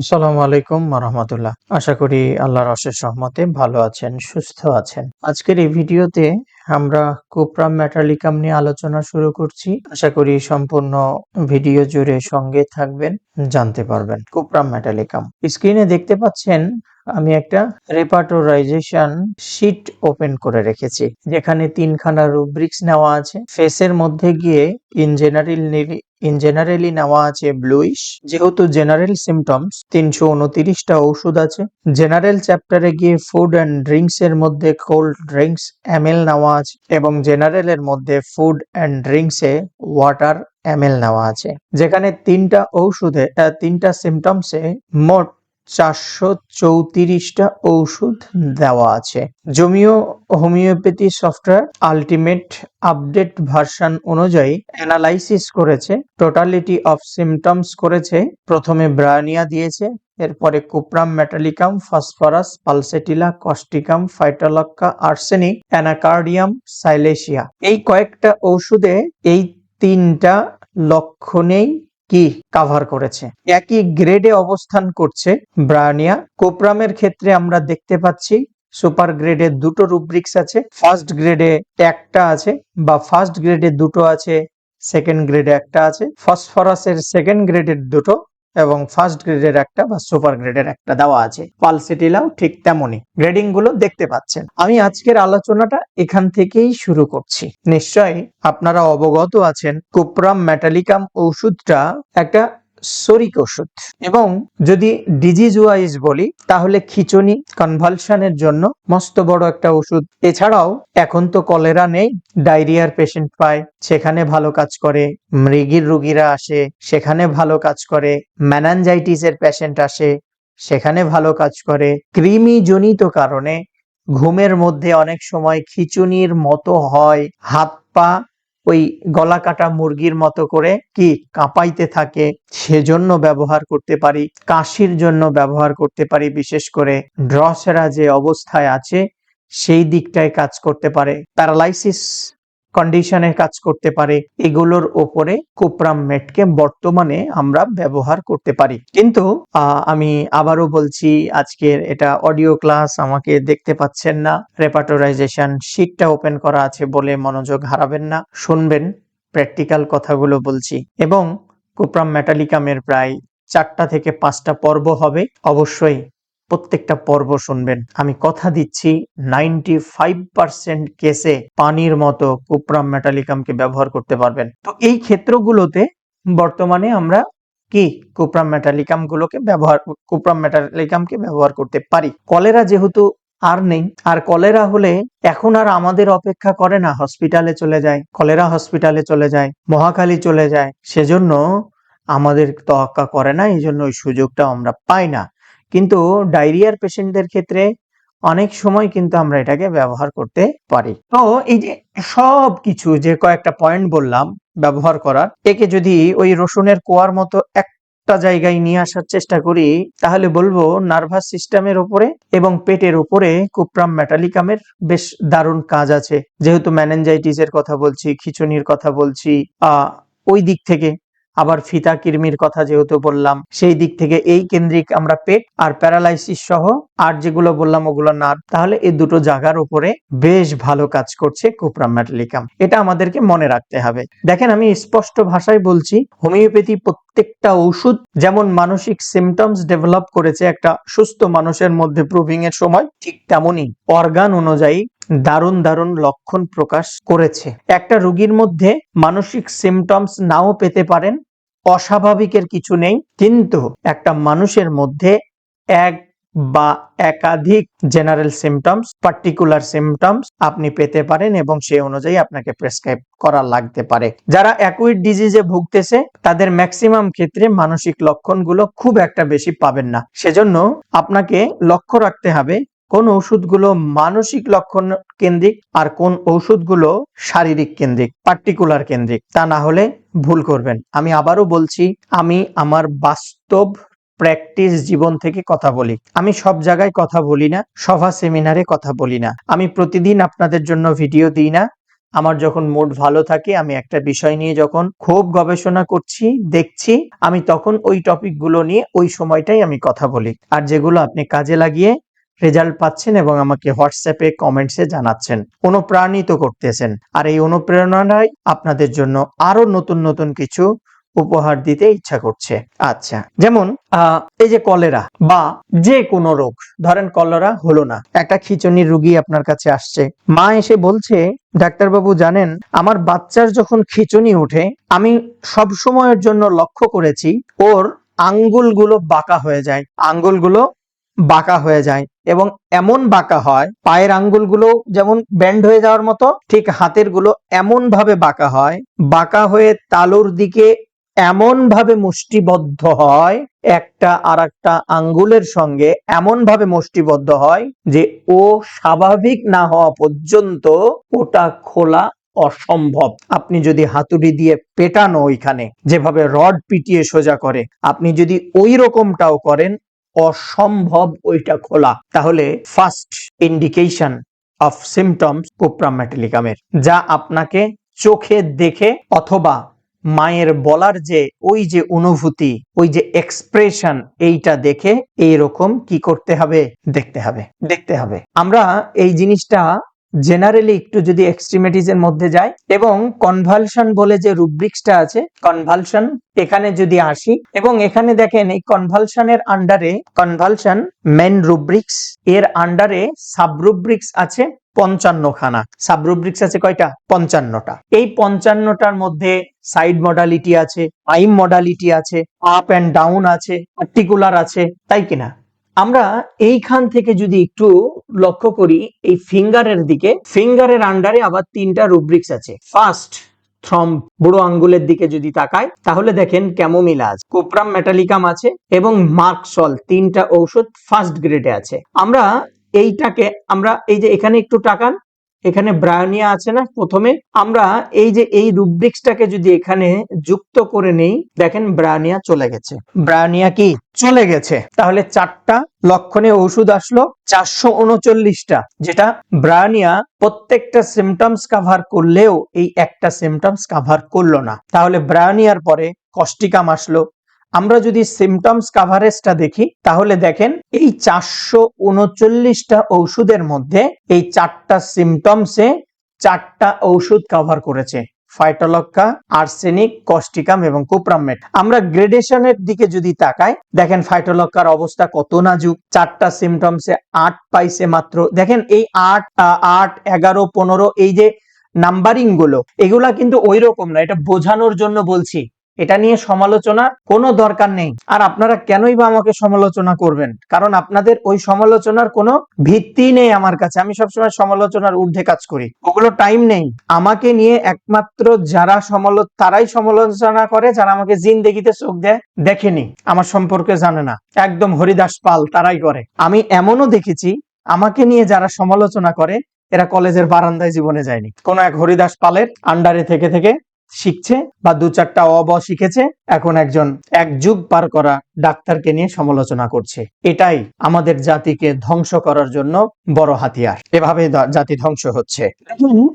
আসসালামু আলাইকুম রহমতুল্লাহ। আশা করি আল্লাহর অশেষ রহমতে ভালো আছেন, সুস্থ আছেন। আজকের এই ভিডিওতে আমরা কোপরাম ম্যাটালিকাম নিয়ে আলোচনা শুরু করছি। আশা করি সম্পূর্ণ ভিডিও জুড়ে সঙ্গে থাকবেন, জানতে পারবেন কুপ্রাম ম্যাটালিকাম। স্ক্রিনে দেখতে পাচ্ছেন আমি একটা রেপার্টোরাইজেশন শিট ওপেন করে রেখেছি, যেখানে তিনখানা রুব্রিক্স নেওয়া আছে। ফেসের মধ্যে গিয়ে ইন জেনারেল ইন জেনারেলি নেওয়া আছে ব্লুইশ যেহেতু জেনারেল সিমটমস তিনশো উনতিরিশটা ওষুধ আছে। জেনারেল চ্যাপ্টারে গিয়ে ফুড অ্যান্ড ড্রিঙ্কস এর মধ্যে কোল্ড ড্রিঙ্কস এমএল নেওয়া আছে এবং জেনারেল এর মধ্যে ফুড অ্যান্ড ড্রিঙ্কস এ ওয়াটার এমএল নেওয়া আছে। যেখানে তিনটা ঔষধে, তিনটা সিমটমসে মোট চারশো চৌত্রিশটা ঔষধ দেওয়া আছে। জমিও homeopathy software ultimate update version অনুযায়ী অ্যানালাইসিস করেছে, টোটালিটি অফ সিমটমস করেছে, প্রথমে ব্রায়ানিয়া দিয়েছে, এরপরে cuprum metallicum, phosphorus, pulsatilla causticum phytolacca, arsenic, anacardium, silicea. এই কয়েকটা ঔষধে এই তিনটা লক্ষণেই কি কাভার করেছে? একই গ্রেডে অবস্থান করছে ব্রায়ানিয়া কোপ্রামের ক্ষেত্রে আমরা দেখতে পাচ্ছি সুপার গ্রেডে দুটো রুব্রিক্স আছে। ফার্স্ট গ্রেডে একটা আছে বা ফার্স্ট গ্রেডে দুটো আছে সেকেন্ড গ্রেডে একটা আছে। ফসফরাসের সেকেন্ড গ্রেডের দুটো এবং ফার্স্ট গ্রেডের একটা বা সুপার গ্রেডের একটা দেওয়া আছে। পাল সিটিলাও ঠিক তেমনই। গ্রেডিংগুলো দেখতে পাচ্ছেন। আমি আজকের আলোচনাটা এখান থেকেই শুরু করছি। নিশ্চয়ই আপনারা অবগত আছেন, কুপ্রাম মেটালিকাম ওষুধটা একটা সরিক ওষুধ। এবং যদি ডিজিজ ওয়াইজ বলি, তাহলে খিচুনি কনভালশনের জন্য মস্ত বড় একটা ওষুধ। এছাড়াও এখন তো কলেরা নেই ডায়রিয়ার পেশেন্ট পায়, সেখানে ভালো কাজ করে, মৃগীর রুগীরা আসে, সেখানে ভালো কাজ করে ম্যানানজাইটিস এর পেশেন্ট আসে, সেখানে ভালো কাজ করে। কৃমি জনিত কারণে ঘুমের মধ্যে অনেক সময় খিচুনির মতো হয় হাত পা ওই গলা কাটা মুরগির মতো করে কি কাঁপাইতে থাকে, সেজন্য ব্যবহার করতে পারি, কাশির জন্য ব্যবহার করতে পারি, বিশেষ করে ড্রসেরা যে অবস্থায় আছে, সেই দিকটায় কাজ করতে পারে। প্যারালাইসিস কন্ডিশনে কাজ করতে পারে, এগুলোর ওপরে কুপ্রাম মেটকে বর্তমানে আমরা ব্যবহার করতে পারি। কিন্তু আমি আবারও বলছি, আজকের এটা অডিও ক্লাস আমাকে দেখতে পাচ্ছেন না। রেপার্টোরাইজেশন শিটটা ওপেন করা আছে বলে মনোযোগ হারাবেন না। শুনবেন প্র্যাকটিক্যাল কথাগুলো বলছি। এবং কুপ্রাম মেটালিকামের প্রায় চারটা থেকে পাঁচটা পর্ব হবে। অবশ্যই প্রত্যেকটা পর্ব শুনবেন। আমি কথা দিচ্ছি নাইনটি ফাইভ পার্সেন্ট কেসে পানির মতো কুপ্রাম মেটালিকামকে ব্যবহার করতে পারবেন। তো এই ক্ষেত্রগুলোতে বর্তমানে আমরা কি কুপ্রাম মেটালিকাম গুলোকে ব্যবহার, কুপ্রাম মেটালিকামকে ব্যবহার করতে পারি? কলেরা যেহেতু আর নেই, আর কলেরা হলে এখন আর আমাদের অপেক্ষা করে না, হসপিটালে চলে যায়, কলেরা হসপিটালে চলে যায়, মহাখালী চলে যায়। সেজন্য আমাদের তোয়াক্কা করে না এই জন্য ওই সুযোগটা আমরা পাই না। কিন্তু ডায়রিয়ার পেশেন্টদের ক্ষেত্রে অনেক সময় কিন্তু আমরা এটাকে ব্যবহার করতে পারি। তো এই যে সব কিছু যে কয়েকটা পয়েন্ট বললাম ব্যবহার করার, একে যদি ওই রসুনের কোয়ার মতো একটা জায়গায় নিয়ে আসার চেষ্টা করি, তাহলে বলব নার্ভাস সিস্টেমের উপরে এবং পেটের উপরে কুপ্রাম মেটালিকামের বেশ দারুণ কাজ আছে। যেহেতু ম্যানেঞ্জাইটিস এর কথা বলছি, খিচুনির কথা বলছি, আহ, ওই দিক থেকে আবার ফিতা কিরমির কথা যেহেতু বললাম, সেই দিক থেকে এই কেন্দ্রিক আমরা পেট আর প্যারালাইসিস সহ আর যেগুলো বললাম ওগুলো না তাহলে এই দুটো জায়গার উপরে বেশ ভালো কাজ করছে কুপ্রাম ম্যাটালিকাম এটা আমাদেরকে মনে রাখতে হবে। দেখেন আমি স্পষ্ট ভাষায় বলছি, হোমিওপ্যাথি প্রত্যেকটা ওষুধ যেমন মানসিক সিমটমস ডেভেলপ করেছে একটা সুস্থ মানুষের মধ্যে প্রুভিং এর সময়, ঠিক তেমনই অর্গান অনুযায়ী দারুণ দারুণ লক্ষণ প্রকাশ করেছে। একটা রোগীর মধ্যে মানসিক সিমটমস নাও পেতে পারেন, অস্বাভাবিকের কিছু নেই, কিন্তু একটা মানুষের মধ্যে এক বা একাধিক জেনারেল সিমটমস পার্টিকুলার সিমটমস আপনি পেতে পারেন এবং সেই অনুযায়ী আপনাকে প্রেসক্রাইব করা লাগতে পারে। যারা অ্যাকুইড ডিজিজে ভুগতেছে, তাদের ম্যাক্সিমাম ক্ষেত্রে মানসিক লক্ষণগুলো খুব একটা বেশি পাবেন না। সেজন্য আপনাকে লক্ষ্য রাখতে হবে কোন ওষুধগুলো মানসিক লক্ষণ কেন্দ্রিক আর কোন ওষুধগুলো শারীরিক কেন্দ্রিক পার্টিকুলার কেন্দ্রিক, তা না হলে ভুল করবেন। আমি আবারও বলছি, আমি আমার বাস্তব প্র্যাকটিস জীবন থেকে কথা বলি। আমি সব জায়গায় কথা বলি না, সভা সেমিনারে কথা বলি না। আমি প্রতিদিন আপনাদের জন্য ভিডিও দিই না। আমার যখন মুড ভালো থাকে, আমি একটা বিষয় নিয়ে যখন খুব গবেষণা করছি, দেখছি, আমি তখন ওই টপিকগুলো নিয়ে ওই সময়টাই আমি কথা বলি। আর যেগুলো আপনি কাজে লাগিয়ে রেজাল্ট পাচ্ছেন এবং আমাকে হোয়াটসঅ্যাপে কমেন্টসে জানাচ্ছেন, অনুপ্রাণিত করতেছেন। আর এই অনুপ্রেরণাটাই আপনাদের জন্য আরও নতুন নতুন কিছু উপহার দিতে ইচ্ছা করছে। আচ্ছা যেমন এই যে কলেরা বা যে কোনো রোগ, ধরেন কলেরা হলো না, একটা খিচুনির রুগী আপনার কাছে আসছে, মা এসে বলছে, ডাক্তারবাবু জানেন, আমার বাচ্চার যখন খিচুনি ওঠে আমি সব সময়ের জন্য লক্ষ্য করেছি, ওর আঙ্গুলগুলো বাঁকা হয়ে যায়। আঙ্গুলগুলো বাঁকা হয়ে যায় এবং এমন বাঁকা হয়, পায়ের আঙ্গুলগুলো যেমন ব্যান্ড হয়ে যাওয়ার মতো, ঠিক হাতেরগুলো এমন ভাবে বাঁকা হয়, বাঁকা হয়ে তালুর দিকে এমন ভাবে মুষ্টিবদ্ধ হয়, একটা আর একটা আঙ্গুলের সঙ্গে এমন ভাবে মুষ্টিবদ্ধ হয় যে ও স্বাভাবিক না হওয়া পর্যন্ত ওটা খোলা অসম্ভব। আপনি যদি হাতুড়ি দিয়ে পেটানো ওইখানে, যেভাবে রড পিটিয়ে সোজা করে, আপনি যদি ওই রকমটাও করেন অসম্ভব ওইটা খোলা। তাহলে ফার্স্ট ইন্ডিকেশন অফ সিমটমস কোপ্রামেটালিকামের যা আপনাকে চোখে দেখে অথবা মায়ের বলার যে ওই যে অনুভূতি, ওই যে এক্সপ্রেশন এইটা দেখে এই রকম কি করতে হবে? দেখতে হবে। দেখতে হবে। আমরা এই জিনিসটা জেনারেলি একটু যদি এক্সট্রিমিটিস এর মধ্যে যায়, এবং কনভালশন বলে যে রুব্রিক্সটা আছে কনভালশন এখানে যদি আসি, এবং এখানে দেখেন এই কনভালশনের আন্ডারে কনভালশন মেন রুব্রিক্স এর আন্ডারে সাব রুব্রিক্স আছে পঞ্চান্ন খানা সাব রুব্রিক্স আছে কয়টা? পঞ্চান্নটা। এই পঞ্চান্নটার মধ্যে সাইড মডালিটি আছে আইম মডালিটি আছে আপ অ্যান্ড ডাউন আছে পার্টিকুলার আছে, তাই কিনা? আমরা এইখান থেকে যদি একটু লক্ষ্য করি, এই ফিঙ্গারের দিকে, ফিঙ্গারের আন্ডারে আবার তিনটা রুব্রিক্স আছে। ফার্স্ট থ্রম বুড়ো আঙ্গুলের দিকে যদি তাকায় তাহলে দেখেন ক্যামোমিলা আছে কোপ্রাম মেটালিকাম আছে এবং মার্কসল তিনটা ঔষধ ফার্স্ট গ্রেডে আছে। আমরা এইটাকে, আমরা এই যে এখানে একটু টাকান এখানে ব্রায়োনিয়া আছে না? প্রথমে আমরা এই যে এই রুব্রিক্সটাকে যদি এখানে যুক্ত করে নেই, দেখেন ব্রায়োনিয়া চলে গেছে। ব্রায়োনিয়া কি? চলে গেছে। তাহলে চারটা লক্ষণে ওষুধ আসলো চারশো উনচল্লিশটা, যেটা ব্রায়োনিয়া প্রত্যেকটা সিমটমস কাভার করলেও এই একটা সিমটমস কাভার করল না। তাহলে ব্রায়োনিয়ার পরে কষ্টিকাম আসলো আমরা যদি সিমটমস কাভারেজটা দেখি, তাহলে দেখেন এই চারশো উনচল্লিশটা ঔষধের মধ্যে এই চারটা সিমটমসে চারটা ঔষধ কভার করেছে। ফাইটোলক্কা আর্সেনিক কস্টিকাম এবং কোপ্রামেট আমরা গ্রেডেশনের দিকে যদি তাকাই, দেখেন ফাইটোলক্কার অবস্থা কত নাজুক। চারটা সিমটমসে আট পাইছে মাত্র। দেখেন এই আট আট, এগারো, পনেরো, এই যে নাম্বারিংগুলো, এগুলা কিন্তু ওই রকম না, এটা বোঝানোর জন্য বলছি। এটা নিয়ে সমালোচনার কোনো দরকার নেই। আর আপনারা কেনই বা আমাকে সমালোচনা করবেন? কারণ আপনাদের ওই সমালোচনার কোনো ভিত্তি নেই আমার কাছে। আমি সবসময় সমালোচনার ঊর্ধ্বে কাজ করি। ওগুলো টাইম নেই। আমাকে নিয়ে একমাত্র যারা সমালো, তারাই সমালোচনা করে, যারা আমাকে জিন্দেগিতে চোখ দেয়, দেখেনি। আমার সম্পর্কে জানে না। একদম হরিদাস পাল, তারাই করে। আমি এমনও দেখেছি, আমাকে নিয়ে যারা সমালোচনা করে, এরা কলেজের বারান্দায় জীবনে যায়নি। কোন এক হরিদাস পালের আন্ডারে থেকে থেকে শিখছে বা দু চারটা অব শিখেছে, এখন একজন এক যুগ পার করা ডাক্তারকে নিয়ে সমালোচনা করছে। এটাই আমাদের জাতিকে ধ্বংস করার জন্য বড় হাতিয়ার। এভাবে জাতি ধ্বংস হচ্ছে।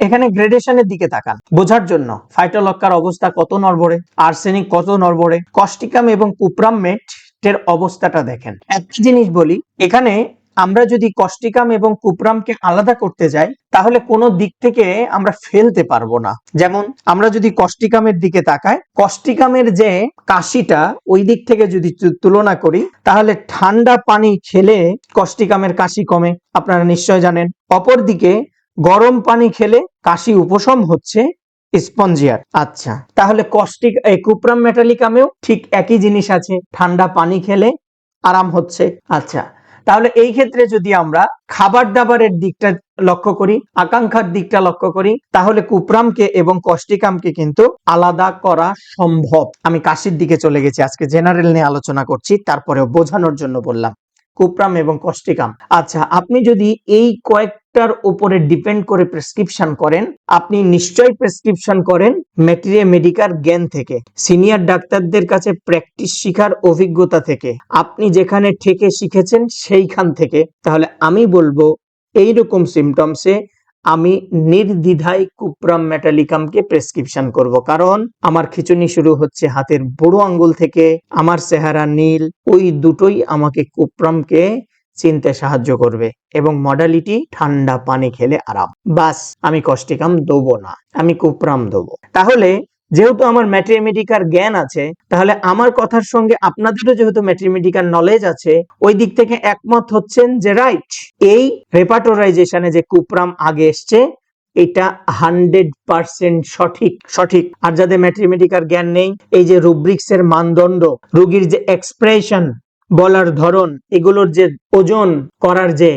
এখানে গ্রেডেশনের দিকে তাকান। বোঝার জন্য ফাইটোলক্কার অবস্থা কত নড়বড়ে, আর্সেনিক কত নড়বড়ে কস্টিকাম এবং কুপ্রামেট এর অবস্থাটা দেখেন। একটা জিনিস বলি, এখানে আমরা যদি কস্টিকাম এবং কুপরামকে আলাদা করতে যাই, তাহলে কোনো দিক থেকে আমরা ফেলতে পারব না। যেমন, আমরা যদি কস্টিকামের দিকে তাকাই কস্টিকামের যে কাশিটা ওই দিক থেকে যদি তুলনা করি, তাহলে ঠান্ডা পানি খেলে কস্টিকামের কাশি কমে। আপনারা নিশ্চয় জানেন, অপরদিকে গরম পানি খেলে কাশি উপশম হচ্ছে স্পঞ্জিয়ার। আচ্ছা তাহলে কস্টিক এই কুপ্রাম মেটালিকামেও ঠিক একই জিনিস আছে, ঠান্ডা পানি খেলে আরাম হচ্ছে। আচ্ছা তাহলে এই ক্ষেত্রে যদি আমরা খাবার দাবারের দিকটা লক্ষ্য করি, আকাঙ্ক্ষার দিকটা লক্ষ্য করি, তাহলে কুপ্রামকে এবং কষ্টিকামকে কিন্তু আলাদা করা সম্ভব। আমি কাশির দিকে চলে গেছি, আজকে জেনারেল নিয়ে আলোচনা করছি, তারপরেও বোঝানোর জন্য বললাম। কুপ্রাম এবং কষ্টিকাম। আচ্ছা আপনি যদি এই কয়েকটার উপরে ডিপেন্ড করে প্রেসক্রিপশন করেন, আপনি নিশ্চয়ই প্রেসক্রিপশন করেন মেটেরিয়া মেডিকার জ্ঞান থেকে, সিনিয়র ডাক্তারদের কাছে প্র্যাকটিস শিখার অভিজ্ঞতা থেকে। আপনি যেখানে ঠেকে শিখেছেন সেইখান থেকে। তাহলে আমি বলব এই রকম সিমটমসে আমি নির্দ্বিধায় কুপ্রাম মেটালিকামকে প্রেসক্রিপশন করব। কারণ আমার খিচুনি শুরু হচ্ছে হাতের বুড়ো আঙ্গুল থেকে, আমার চেহারা নীল, ওই দুটোই আমাকে কুপ্রামকে চিনতে সাহায্য করবে এবং মডালিটি ঠান্ডা পানি খেলে আরাম। বাস, আমি কষ্টিকাম দেবো না, আমি কুপ্রাম দেবো। তাহলে, যেহেতু আমার ম্যাট্রিমেডিকার জ্ঞান আছে, তাহলে আমার কথার সঙ্গে আপনাদেরও যেহেতু ম্যাট্রিমেডিকার নলেজ আছে, ওই দিক থেকে একমত হচ্ছেন যে রাইট এই রেপাটোরাইজেশনে যে কুপ্রাম আগে এসছে, এটা হান্ড্রেড পার্সেন্ট সঠিক সঠিক। আর যাদের ম্যাট্রিমেডিকার জ্ঞান নেই, এই যে রুব্রিক্স এর মানদণ্ড, রোগীর যে এক্সপ্রেশন বলার ধরন, এগুলোর যে ওজন করার যে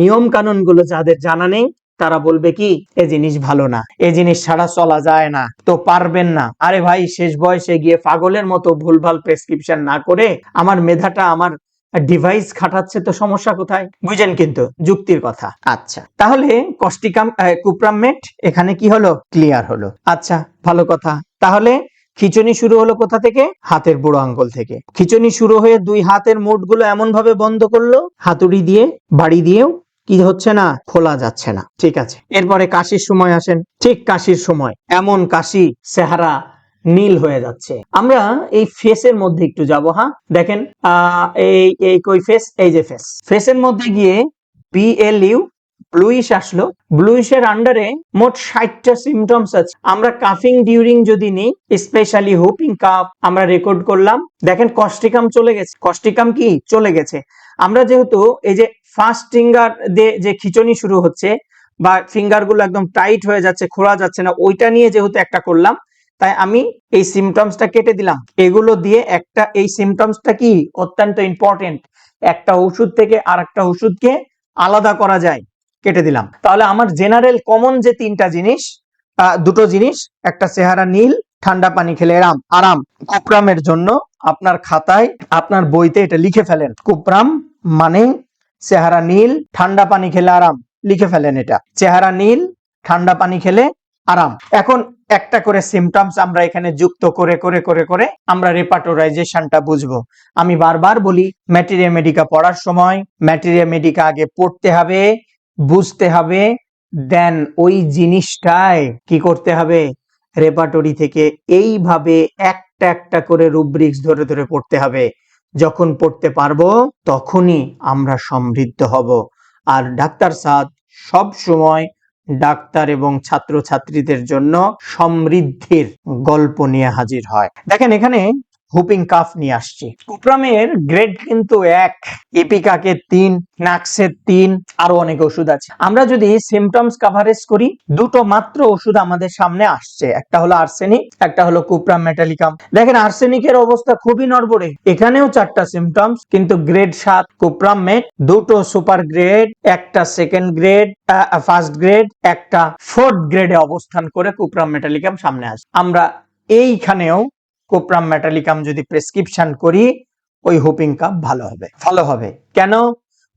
নিয়ম কানুনগুলো যাদের জানা নেই, তারা বলবে কি, এ জিনিস ভালো না, এ জিনিস ছাড়া চলা যায় না, তো পারবেন না। আরে ভাই, শেষ বয়সে গিয়ে পাগলের মতো ভুলভাল প্রেসক্রিপশন না করে আমার মেধাটা আমার ডিভাইস খাটাচ্ছে তো সমস্যা কোথায়? বুঝেন কিন্তু, যুক্তির কথা। আচ্ছা তাহলে কষ্টিকাম কুপ্রামেট এখানে কি হলো? ক্লিয়ার হলো। আচ্ছা ভালো কথা। তাহলে খিচুনি শুরু হলো কোথা থেকে? হাতের বুড়ো আঙ্গুল থেকে। খিচুনি শুরু হয়ে দুই হাতের মুঠগুলো এমন ভাবে বন্ধ করল হাতুড়ি দিয়ে বাড়ি দিয়েও কি হচ্ছে না খোলা যাচ্ছে না। ঠিক আছে এরপরে কাশির সময় আসেন। ঠিক কাশির সময় এমন কাশি চেহারা নীল হয়ে যাচ্ছে। আমরা এই ফেসের মধ্যে একটু যাব হ্যাঁ? দেখেন আহ, এই এই কই ফেস? এই যে ফেস। ফেসের মধ্যে গিয়ে পি এল ইউ ব্লুইশ আসলো। ব্লুইশের আন্ডারে মোট ষাটটা সিমটমস আছে। আমরা কাফিং ডিউরিং যদি নিই স্পেশালি হুপিং কাফ আমরা রেকর্ড করলাম। দেখেন কস্টিকাম চলে গেছে। কস্টিকাম কি? চলে গেছে। আমরা যেহেতু এই যে ফার্স্ট ফিঙ্গার দিয়ে যে খিচুনি শুরু হচ্ছে বা ফিঙ্গারগুলো একদম টাইট হয়ে যাচ্ছে, খোলা যাচ্ছে না, ওইটা নিয়ে যেহেতু একটা করলাম, তাই আমি এই সিমটমসটা কেটে দিলাম। এগুলো দিয়ে একটা, এই সিমটমসটা কি? অত্যন্ত ইম্পর্টেন্ট একটা ওষুধ থেকে আর একটা ওষুধকে আলাদা করা যায়। কেটে দিলাম। তাহলে আমার জেনারেল কমন যে তিনটা জিনিস দুটো জিনিস, একটা চেহারা নীল, ঠান্ডা পানি খেলে আরাম। আরাম, কুপ্রামের জন্য আপনার খাতায়, আপনার বইতে এটা লিখে ফেলেন। কুপ্রাম মানে চেহারা নীল, ঠান্ডা পানি খেলে আরাম। লিখে ফেলেন এটা। চেহারা নীল, ঠান্ডা পানি খেলে আরাম। এখন একটা করে সিমটমস আমরা এখানে যুক্ত করে করে করে করে আমরা রেপাটোরাইজেশনটা বুঝব। আমি বারবার বলি ম্যাটেরিয়া মেডিকা পড়ার সময় ম্যাটেরিয়া মেডিকা আগে পড়তে হবে। বুঝতে হবে, দেন ওই জিনিসটায় কি করতে হবে? রেপাটরি থেকে এইভাবে একটা একটা করে রুব্রিক্স ধরে ধরে পড়তে হবে। যখন পড়তে পারব, তখনই আমরা সমৃদ্ধ হব। আর ডাক্তার সাদ সব সময় ডাক্তার এবং ছাত্রছাত্রীদের জন্য সমৃদ্ধির গল্প নিয়ে হাজির হয়। দেখেন এখানে হুপিং কাফ নিয়ে আসছি। কুপ্রামের গ্রেড কিন্তু এক ইপিকাকে তিন, নাক্সের তিন, আরও অনেক ওষুধ আছে। আমরা যদি সিমটমস কাভারেজ করি, দুটো মাত্র ওষুধ আমাদের সামনে আসছে। একটা হলো আর্সেনিক একটা হলো কুপ্রাম মেটালিকাম দেখেন আর্সেনিকের অবস্থা খুবই নড়বড়ে। এখানেও চারটা সিমটমস কিন্তু গ্রেড সাত, কুপ্রাম মেট দুটো সুপার গ্রেড একটা সেকেন্ড গ্রেড ফার্স্ট গ্রেড একটা ফোর্থ গ্রেডে অবস্থান করে কুপ্রাম মেটালিকাম সামনে আসে আমরা এইখানেও কোপ্রাম মেটালিকাম যদি প্রেসক্রিপশন করি, ওই হুপিং কাপ ভালো হবে। ভালো হবে। কেন?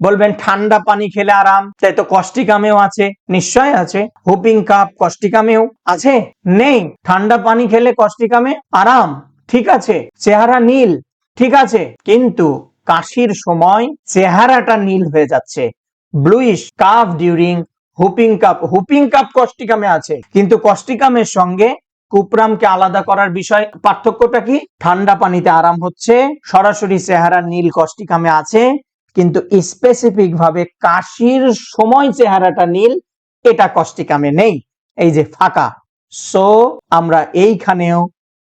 বলবেন, ঠান্ডা পানি খেলে আরাম, তাই তো কষ্টিকামেও আছে। নিশ্চয় আছে। হুপিং কাপ কষ্টিকামেও আছে? নেই। ঠান্ডা পানি খেলে কষ্টিকামে আরাম। ঠিক আছে। চেহারা নীল। ঠিক আছে। কিন্তু কাশির সময় চেহারাটা নীল হয়ে যাচ্ছে। Bluish cough during whooping cough whooping cough কষ্টিকামে আছে। কিন্তু কষ্টিকামের সঙ্গে কুপ্রামকে আলাদা করার বিষয়। পার্থক্যটা কি? ঠান্ডা পানিতে আরাম হচ্ছে, সরাসরি চেহারা নীল কষ্টিকামে আছে, কিন্তু স্পেসিফিক ভাবে কাশির সময় চেহারাটা নীল, এটা কষ্টিকামে নেই। এই যে ফাঁকা। সো আমরা এইখানেও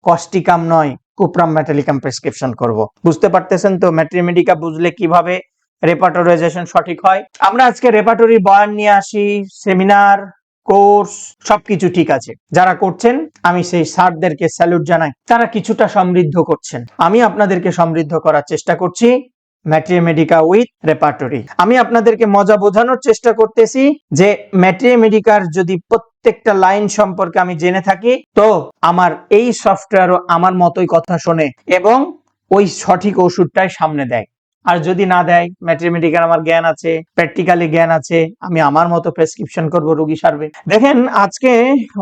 কষ্টিকাম নয়, কুপ্রাম মেটালিকাম প্রেসক্রিপশন করব। বুঝতে পারতেছেন তো? ম্যাট্রিমেডিকা বুঝলে কীভাবে রেপার্টরাইজেশন সঠিক হয়? আমরা আজকে রেপার্টরি বয়ান নিয়ে আসি সেমিনার কোর্স, সবকিছু ঠিক আছে। যারা করছেন, আমি সেই স্যারদেরকে স্যালুট জানাই। তারা কিছুটা সমৃদ্ধ করছেন। আমি আপনাদেরকে সমৃদ্ধ করার চেষ্টা করছি। ম্যাট্রিমেডিকা উইথ রেপার্টরি আমি আপনাদেরকে মজা বোঝানোর চেষ্টা করতেছি যে ম্যাট্রিমেডিকার যদি প্রত্যেকটা লাইন সম্পর্কে আমি জেনে থাকি, তো আমার এই সফটওয়্যারও আমার মতোই কথা শোনে এবং ওই সঠিক ওষুধটাই সামনে দেয়। আর যদি না দেয় ম্যাথমেটিক্যাল আমার জ্ঞান আছে প্র্যাকটিক্যালি জ্ঞান আছে, আমি আমার মতো প্রেসক্রিপশন করব রুগী সারবে। দেখেন, আজকে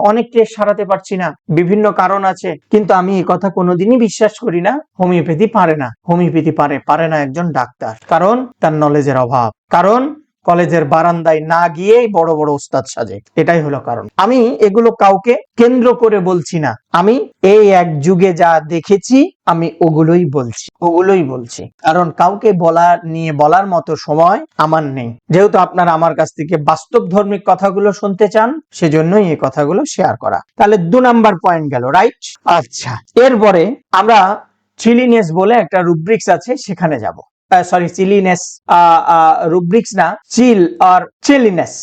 অনেক টেস্ট সারাতে পারছি না, বিভিন্ন কারণ আছে, কিন্তু আমি এই কথা কোনোদিনই বিশ্বাস করি না হোমিওপ্যাথি পারে না হোমিওপ্যাথি পারে পারে না একজন ডাক্তার, কারণ তার নলেজের অভাব, কারণ কলেজের বারান্দায় না গিয়েই বড় বড় উস্তাদ সাজে। এটাই হলো কারণ। আমি এগুলো কাউকে কেন্দ্র করে বলছি না। আমি এই এক যুগে যা দেখেছি, আমি ওগুলোই বলছি ওগুলোই বলছি। কারণ কাউকে বলার নিয়ে বলার মতো সময় আমার নেই। যেহেতু আপনারা আমার কাছ থেকে বাস্তব ধর্মিক কথাগুলো শুনতে চান, সেজন্যই এই কথাগুলো শেয়ার করা। তাহলে দু নাম্বার পয়েন্ট গেল রাইট আচ্ছা এরপরে আমরা চিলিনেস বলে একটা রুব্রিক্স আছে, সেখানে যাব। সরি চিলিনেস রুব্রিক্স না চিল আর চিলিনেস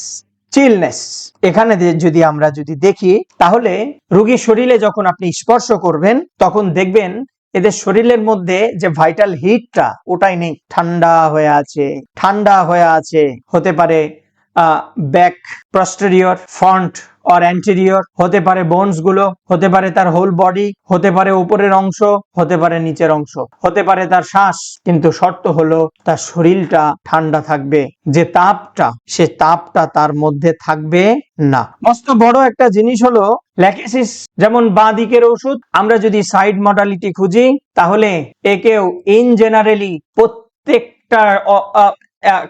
চিলনেস এখানে যদি আমরা যদি দেখি, তাহলে রোগীর শরীরে যখন আপনি স্পর্শ করবেন, তখন দেখবেন এদের শরীরের মধ্যে যে ভাইটাল হিটটা ওটাই নেই। ঠান্ডা হয়ে আছে, ঠান্ডা হয়ে আছে। হতে পারে back posterior front or anterior হতে পারে বোনসগুলো, হতে পারে তার হোল বডি হতে পারে উপরের অংশ, হতে পারে নিচের অংশ। হতে পারে তার শ্বাস, কিন্তু শর্ত হলো তার শরীরটা ঠান্ডা থাকবে। যে তাপটা, সে তাপটা তার মধ্যে থাকবে না। মস্ত বড় একটা জিনিস হলো ল্যাকেসিস যেমন বাঁ দিকের ওষুধ। আমরা যদি সাইড মডালিটি খুঁজি, তাহলে একেও ইন জেনারেলি প্রত্যেকটা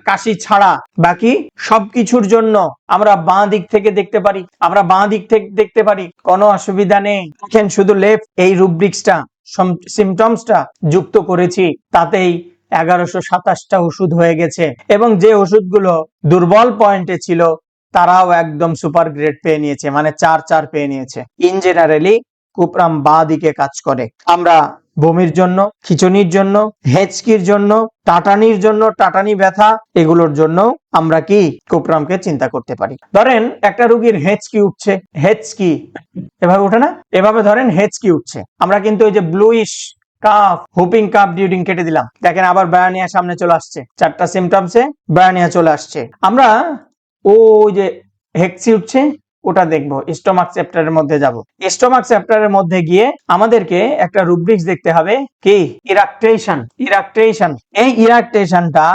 কাশি ছাড়া। বাকি সবকিছুর জন্য আমরা বাঁ দিক থেকে দেখতে পারি। আমরা বাঁ দিক থেকে দেখতে পারি, কোনো অসুবিধা নেই। দেখেন শুধু লেফট এই রুব্রিক্সটা সিমটমসটা যুক্ত করেছি। তাতেই এগারোশো সাতাশটা ওষুধ হয়ে গেছে। এবং যে ওষুধগুলো দুর্বল পয়েন্টে ছিল, তারাও একদম সুপার গ্রেড পেয়ে নিয়েছে। মানে চার চার পেয়ে নিয়েছে। ইন জেনারেলি কুপরাম বাঁ দিকে কাজ করে। আমরা বমির জন্য খিচুনির জন্য, হেঁচকির জন্য, টাটানির জন্য, টাটানি ব্যথা, এগুলোর জন্য আমরা কি কুপরামকে চিন্তা করতে পারি? ধরেন একটা রুগীর হেঁচকি উঠছে, হেঁচকি, এভাবে ওঠে না? এভাবে ধরেন হেঁচকি উঠছে। আমরা কিন্তু ওই যে bluish cough whooping cough during কেটে দিলাম। দেখেন আবার বায়ানিয়া সামনে চলে আসছে। চারটা সিমটমসে বায়ানিয়া চলে আসছে। আমরা ওই যে হেক্সি উঠছে ওটা দেখব স্টোমাক চ্যাপ্টারের মধ্যে যাব। স্টোমাক চ্যাপ্টারের মধ্যে গিয়ে আমাদেরকে একটা রুব্রিক্স দেখতে হবে, কি? ইরাকটেশন ইরাকটেশন এই ইরাকটেশনটা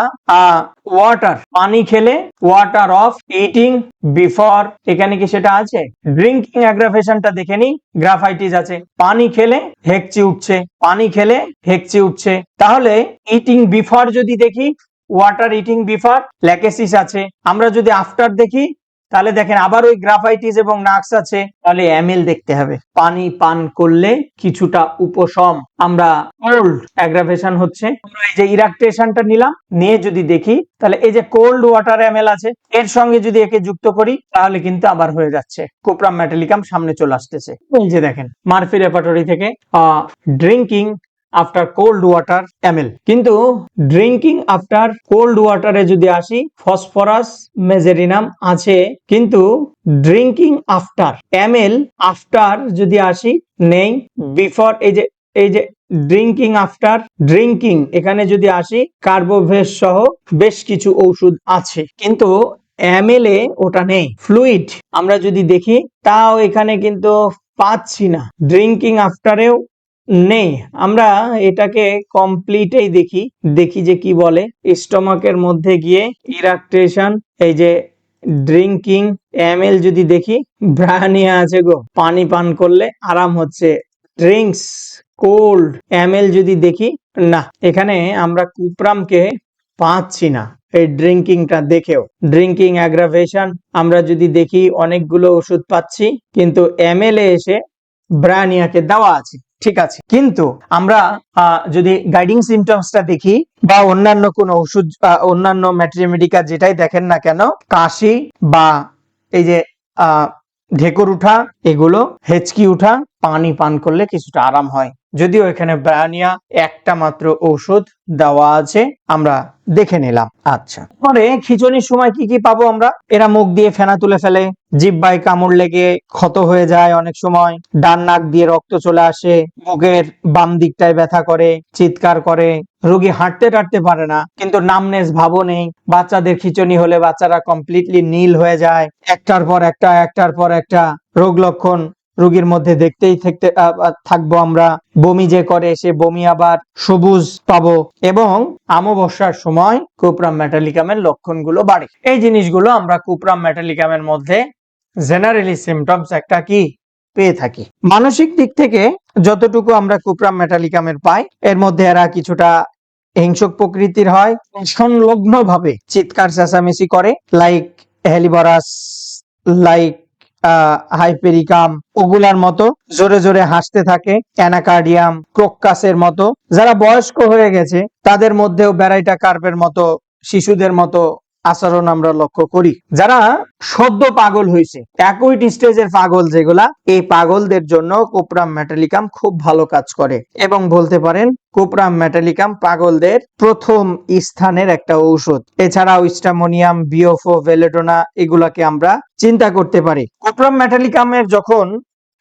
ওয়াটার পানি খেলে ওয়াটার অফ ইটিং বিফোর এখানে কি সেটা আছে? ড্রিঙ্কিং অ্যাগ্রাভেশনটা দেখে নি গ্রাফাইটিস আছে। পানি খেলে হেকচি উঠছে, পানি খেলে হেকচি উঠছে। তাহলে ইটিং বিফোর যদি দেখি ওয়াটার ইটিং বিফোর ল্যাকেসিস আছে। আমরা যদি আফটার দেখি তাহলে দেখেন আবার ওই গ্রাফাইটিস এবং নাক্স আছে। তাহলে এমএল দেখতে হবে। পানি পান করলে কিছুটা উপশম। আমরা কোল্ড অ্যাগ্রাভেশন হচ্ছে। আমরা এই যে ইরাকটেশনটা নিলাম, নিয়ে যদি দেখি, তাহলে এই যে কোল্ড ওয়াটার এমএল আছে, এর সঙ্গে যদি একে যুক্ত করি, তাহলে কিন্তু আবার হয়ে যাচ্ছে। কোপ্রাম ম্যাটেলিকাম সামনে চলে আসতেছে। এই যে দেখেন মার্ফি রেপাটরি থেকে drinking after cold water amel কিন্তু ড্রিঙ্কিং আফটার কোল্ড ওয়াটারে যদি আসি ফসফরাস মেজেরিনাম আছে কিন্তু ড্রিঙ্কিং আফটার এমএল আফটার যদি আসি নেই বিফোর এই যে এই যে ড্রিঙ্কিং আফটার ড্রিঙ্কিং এখানে যদি আসি কার্বোভেস সহ বেশ কিছু ঔষধ আছে কিন্তু এমএল এ ওটা নেই ফ্লুইড আমরা যদি দেখি তাও এখানে কিন্তু পাচ্ছি না ড্রিঙ্কিং আফটারেও নেই। আমরা এটাকে কমপ্লিটেই দেখি। দেখি যে কি বলে। স্টমাকের মধ্যে গিয়ে ইরাকটেশন এই যে ড্রিঙ্কিং এমএল যদি দেখি ব্রাহানিয়া আছে গো। পানি পান করলে আরাম হচ্ছে। ড্রিঙ্কস কোল্ড এমএল যদি দেখি, না, এখানে আমরা কুপ্রামকে পাচ্ছি না। এই ড্রিঙ্কিংটা দেখেও। ড্রিঙ্কিং অ্যাগ্রাভেশন আমরা যদি দেখি, অনেকগুলো ওষুধ পাচ্ছি, কিন্তু এমএল এ এসে ব্রানিয়াকে দেওয়া আছে। ঠিক আছে। কিন্তু আমরা যদি গাইডিং সিমটমসটা দেখি, বা অন্যান্য কোন ওষুধ অন্যান্য ম্যাট্রিমেডিকা যেটাই দেখেন না কেন, কাশি বা এই যে ঢেকুর উঠা, এগুলো, হেঁচকি উঠা, পানি পান করলে কিছুটা আরাম হয়। যদিও এখানে ব্রায়ানিয়া একটা মাত্র ঔষধ দেওয়া আছে, আমরা দেখে নিলাম। আচ্ছা। পরে খিচুনির সময় কি কি পাবো আমরা? এরা মুখ দিয়ে ফেনা তুলে ফেলে, জিব্বায় কামড় লেগে ক্ষত হয়ে যায় অনেক সময়, ডান নাক দিয়ে রক্ত চলে আসে, মুখের বাম দিকটায় ব্যথা করে, চিৎকার করে, রোগী হাঁটতে টাটতে পারে না, কিন্তু নামনেস ভাবও নেই, বাচ্চাদের খিচুনি হলে বাচ্চারা কমপ্লিটলি নীল হয়ে যায়, একটার পর একটা, একটার পর একটা, রোগ লক্ষণ রোগীর মধ্যে দেখতেই থাকতে থাকব আমরা। বমি যে করে, সে বমি আবার সবুজ পাবো। এবং আমবস্যার সময় কুপ্রাম মেটালিকামের লক্ষণগুলো বাড়ে। এই জিনিসগুলো আমরা কুপ্রাম মেটালিকামের মধ্যে জেনারেলি সিমটমস একটা কি? পেয়ে থাকি। মানসিক দিক থেকে যতটুকু আমরা কুপ্রাম মেটালিকামের পাই, এর মধ্যে এরা কিছুটা হিংসক প্রকৃতির হয়। সংলগ্ন ভাবে চিৎকার চেঁচামেচি করে লাইক হেলিবরাস লাইক হাইপেরিকাম ওগুলার মতো জোরে জোরে হাসতে থাকে অ্যানাকার্ডিয়াম ক্রোকাসের মতো। যারা বয়স্ক হয়ে গেছে, তাদের মধ্যেও ব্যারাইটা কার্পের মতো, শিশুদের মতো আচরণ আমরা লক্ষ্য করি। যারা সদ্য পাগল হয়েছে অ্যাকুইট স্টেজের পাগল যেগুলা, এই পাগলদের জন্য কোপরাম মেটালিকাম খুব ভালো কাজ করে। এবং বলতে পারেন, কোপরাম মেটালিকাম পাগলদের প্রথম স্থানের একটা ঔষধ। এছাড়াও স্টামোনিয়াম, বিওফো ভেলেটোনা এগুলাকে আমরা চিন্তা করতে পারি। কোপরাম মেটালিকামের যখন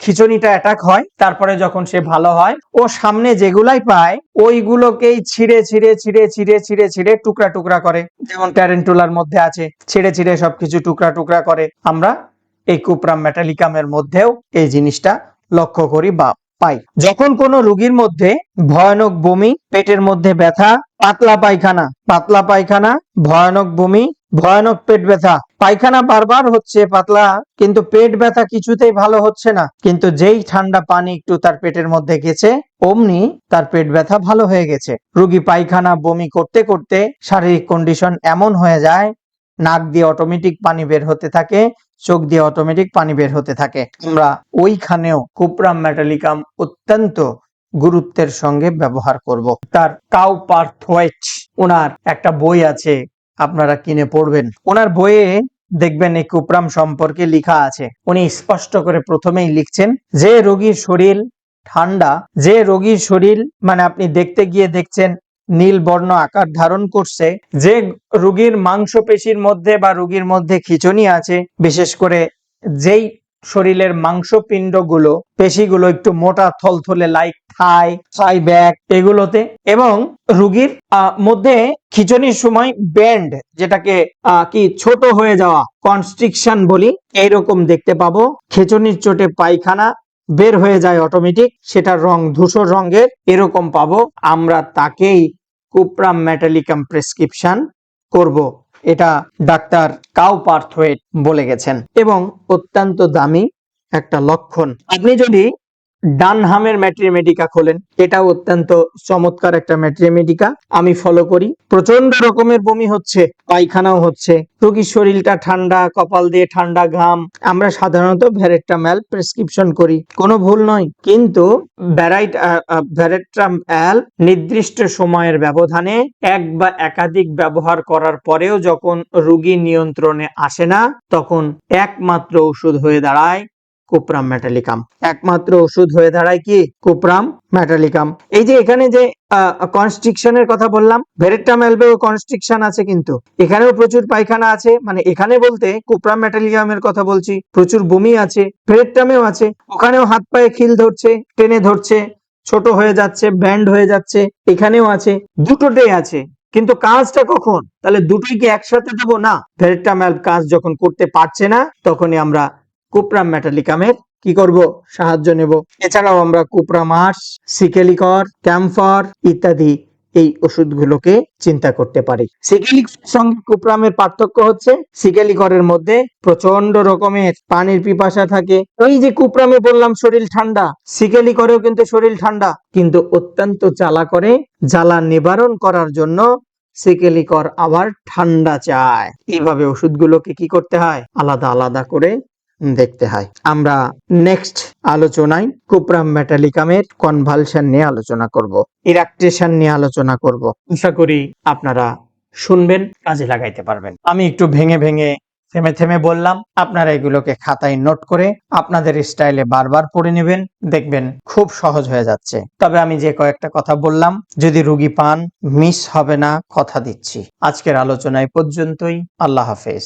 খিচুনিটা অ্যাটাক হয়, তারপরে যখন সে ভালো হয়, ও সামনে যেগুলাই পায়, ওইগুলোকেই ছিঁড়ে ছিঁড়ে ছিঁড়ে ছিঁড়ে ছিঁড়ে ছিঁড়ে টুকরা টুকরা করে। যেমন ট্যারেন্টুলার মধ্যে আছে, ছিঁড়ে ছিঁড়ে সবকিছু টুকরা টুকরা করে। আমরা এই কুপ্রাম মেটালিকামের মধ্যেও এই জিনিসটা লক্ষ্য করি বা পাই। যখন কোনো রোগীর মধ্যে ভয়ানক বমি, পেটের মধ্যে ব্যথা, পাতলা পায়খানা পাতলা পায়খানা, ভয়ানক বমি ভয়ানক পেট ব্যথা। পায়খানা বারবার হচ্ছে পাতলা, কিন্তু পেট ব্যথা কিছুতেই ভালো হচ্ছে না। কিন্তু যেই ঠান্ডা পানি একটু তার পেটের মধ্যে গেছে, অমনি তার পেট ব্যথা ভালো হয়ে গেছে। রুগী পায়খানা বমি করতে করতে শারীরিক কন্ডিশন এমন হয়ে যায়, নাক দিয়ে অটোমেটিক পানি বের হতে থাকে, চোখ দিয়ে অটোমেটিক পানি বের হতে থাকে। আমরা ওইখানেও কুপ্রাম মেটালিকাম অত্যন্ত গুরুত্বের সঙ্গে ব্যবহার করব। তার কাউ পার্থওয়েট ওনার একটা বই আছে আপনারা কিনে পড়বেন। ওনার বইয়ে দেখবেন এই কুপ্রাম সম্পর্কে লিখা আছে। উনি স্পষ্ট করে প্রথমেই লিখছেন, যে রোগীর শরীর ঠান্ডা, যে রোগীর শরীর মানে আপনি দেখতে গিয়ে দেখছেন নীল বর্ণ আকার ধারণ করছে, যে রোগীর মাংসপেশির মধ্যে বা রোগীর মধ্যে খিচুনি আছে, বিশেষ করে যেই শরীরের মাংসপিণ্ডগুলো পেশিগুলো একটু মোটা, থলথলে লাইক থাই থাই ব্যাক এগুলোতে এবং রুগীর মধ্যে খিচুনির সময় ব্যান্ড যেটাকে কি ছোট হয়ে যাওয়া কনস্ট্রিকশন বলি, এইরকম দেখতে পাবো। খিচুনির চোটে পায়খানা বের হয়ে যায় অটোমেটিক সেটার রং, ধূসর রঙের, এরকম পাবো। আমরা তাকেই কুপ্রাম মেটালিকাম প্রেসক্রিপশন করব। এটা ডাক্তার কাউ পার্থ বলে গেছেন। এবং অত্যন্ত দামি একটা লক্ষণ। আপনি যদি ডানহামের ম্যাট্রিমেডিকা খোলেন। এটাও অত্যন্ত চমৎকার একটা ম্যাট্রিমেডিকা আমি ফলো করি। প্রচণ্ড রকমের বমি হচ্ছে, পায়খানাও হচ্ছে। রোগীর শরীরটা ঠান্ডা, কপাল দিয়ে ঠান্ডা ঘাম। আমরা সাধারণত ভ্যারেট্রাম্যাল প্রেসক্রিপশন করি। কোনো ভুল নয়। কিন্তু ভ্যারাইট ভ্যারেট্রাম্যাল নির্দিষ্ট সময়ের ব্যবধানে এক বা একাধিক ব্যবহার করার পরেও যখন রোগী নিয়ন্ত্রণে আসে না, তখন একমাত্র ওষুধ হয়ে দাঁড়ায় কোপ্রাম মেটালিকাম একমাত্র ওষুধ হয়ে দাঁড়ায় কি কোপ্রাম মেটালিকাম এই যে এখানে যে কনস্ট্রিকশনের কথা বললাম, ভেরেট্টাম অ্যালবেও কনস্ট্রিকশন আছে কিন্তু। এখানেও প্রচুর পায়খানা আছে মানে এখানে বলতে কোপ্রাম মেটালিকামের কথা বলছি, প্রচুর বমি আছে, ভেরেট্টামেও আছে, ওখানেও হাত পায়ে খিল ধরছে, টেনে ধরছে, ছোট হয়ে যাচ্ছে, ব্যান্ড হয়ে যাচ্ছে, এখানেও আছে দুটোতেই আছে, কিন্তু কাজটা কখন? তাহলে দুটোই কি একসাথে দেবো? না, ভেরেট্টাম কাজ যখন করতে পারছে না, তখনই আমরা কুপ্রাম মেটালিকামের কি করব? সাহায্য নেব। এছাড়াও আমরা কুপ্রামাস সিকেলিকর, ক্যাম্ফর ইত্যাদি এই ওষুধগুলোকে চিন্তা করতে পারি। সিকেলিকর সঙ্গে কুপ্রামের পার্থক্য হচ্ছে, সিকেলিকরের মধ্যে প্রচণ্ড রকমের পানির পিপাসা থাকে। ওই যে কুপ্রামে বললাম শরীর ঠান্ডা, সিকেলিকরেও কিন্তু শরীর ঠান্ডা, কিন্তু অত্যন্ত জ্বালা করে, জ্বালা নিবারণ করার জন্য সিকেলিকর আবার ঠান্ডা চায়। এইভাবে ওষুধগুলোকে কি করতে হয়? আলাদা আলাদা করে দেখতে হয়। আমরা নেক্সট আলোচনায় কুপ্রাম মেটালিকামের কনভালশন নিয়ে আলোচনা করব ইরাকটেশন নিয়ে আলোচনা করব। আশা করি আপনারা শুনবেন, কাজে লাগাইতে পারবেন। আমি একটু ভেঙে ভেঙে, থেমে থেমে বললাম, আপনারা এগুলোকে খাতায় নোট করে আপনাদের স্টাইলে বারবার পড়ে নেবেন, দেখবেন খুব সহজ হয়ে যাচ্ছে। তবে আমি যে কয়েকটা কথা বললাম, যদি রুগী পান মিস হবে না, কথা দিচ্ছি। আজকের আলোচনায় পর্যন্তই, আল্লাহ হাফেজ।